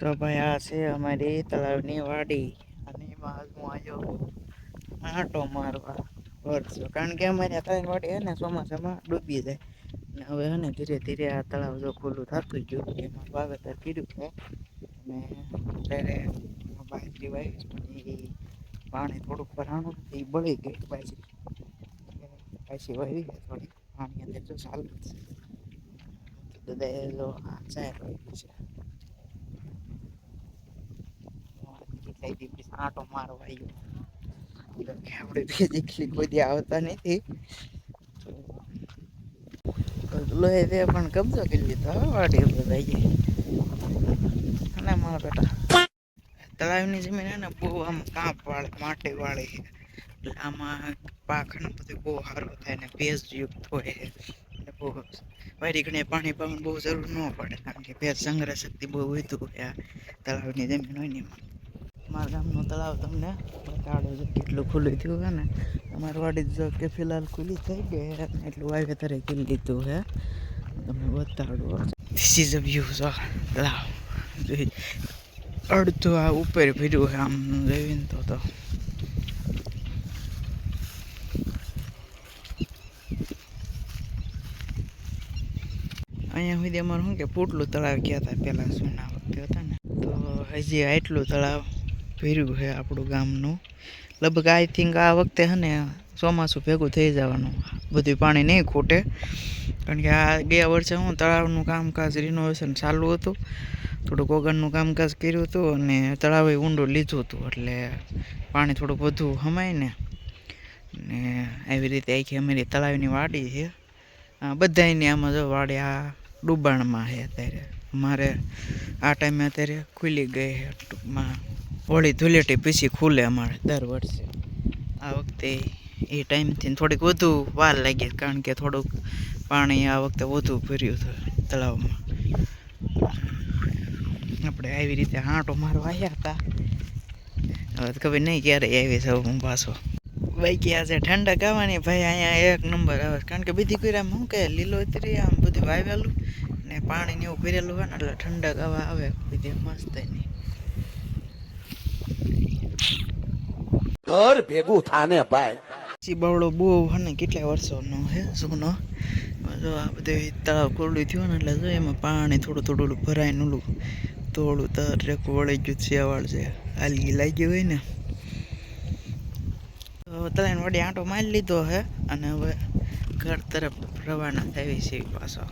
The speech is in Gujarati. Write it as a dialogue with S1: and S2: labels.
S1: તો ભાઈ આ છે અમારી તળાવની વાડી અને એમાં હું આવ્યો આંટો મારવા વરસો કારણ કે અમારી આ તળાવની વાડી હે ને, ચોમાસામાં ડૂબી જાય. ને હવે હે ને ધીરે ધીરે આ તળાવ જો ખુલ્લું થતું ગયું એમાં વાવેતર કર્યું છે. અને ત્યારે એમાં બાજરી વાવી પણ થોડુંક ભરાણું એ બળી ગઈ બાજરી. પાછી વાવી છે થોડી, પાણી અંદર જો ચાલુ છે. બધા જો આ ચાર વાવી છે હતી પછી આંટો મારવા આવ્યો આપણે બે દીકરી બધી આવતા નથી. લોહી તે પણ કબજો કરી લીધો હવે વાડી બધા અને મારા બેટા. તળાવની જમીન હે ને બહુ આમ કાંપ વાળે, માટી વાળી એટલે આમાં પાક ને બધું બહુ સારું થાય ને ભેજયુક્ત હોય બહુ વારી ઘણી પાણી પાવાની બહુ જરૂર ન પડે, કારણ કે ભેજ સંગ્રહ શક્તિ બહુ વધુ હોય આ તળાવની જમીન હોય ને એમાં. મારા ગામનું તળાવ તમને બતાડો છે. કેટલું ખુલ્લું થયું છે ને? અમારી વાડી જો કે ફિલહાલ ખુલ્લી થઈ ગઈ છે. એટલું વાવેતરે કરી લીધું છે. તમને બતાડો ધીસ ઇઝ અ વ્યૂ જો તળાવ. જોઈ. અડધું આ ઉપર ભર્યું છે આમ. જોઈને તો તો. અહીંયા સુધી અમારું શું કે, પોટલું તળાવ ગયા હતા પહેલાં, સુના વખતે હતા ને. તો હજી આટલું તળાવ ભર્યું છે આપણું ગામનું. લગભગ આઈ થિંક આ વખતે છે ને ચોમાસું ભેગું થઈ જવાનું. બધું પાણી નહીં ખૂટે. કારણ કે આ ગયા વર્ષે હું તળાવનું કામકાજ રિનોવેશન ચાલુ હતું. થોડુંક ઓગણનું કામકાજ કર્યું હતું અને તળાવે ઊંડું લીધું હતું. એટલે પાણી થોડુંક વધુ હમાય ને. ને એવી રીતે આખી અમારી તળાવની વાડી છે. આ બધાયની આમાં જો વાડી આ ડૂબાણમાં છે અત્યારે. મારે આ ટાઈમે અત્યારે ખુલી ગઈ છે ટૂંકમાં. હોળી ધૂલેટી પછી ખુલે અમારે. દર વર્ષે. આ વખતે એ ટાઈમથી થોડીક વધુ વાર લાગી કારણ કે થોડુંક પાણી આ વખતે વધુ ભર્યું હતું તળાવમાં. આપણે આવી રીતે હાંટો મારવા આવ્યા હતા. હવે ખબર નહીં ક્યારે આવી સૌ હું પાછો. બાકી આજે ઠંડક આવવાની ભાઈ અહીંયા એક નંબર આવે કારણ કે બધી કોઈ આમ શું કહે લીલોતરી આમ બધું વાવેલું ને પાણી ને એવું ભરેલું હોય ને એટલે ઠંડક હવા આવે બધી મસ્ત એની.
S2: ઘર ભેગું થાને ભાઈ.
S1: ચીબાવડો બહુ હને કેટલા વર્ષોનો હે, જૂનો? જો આ બધું તળાવ કોરડું થયું ને એટલે જો એમાં પાણી થોડું થોડું ભરાય ને ઓલું તોડું તર રેકું વળી ગયું શિયાવાળ છે આલગી લાગી હોય ને. તો વડે વડી આંટો મારી લીધો હે, અને હવે ઘર તરફ રવાના થઈ છે પાછો.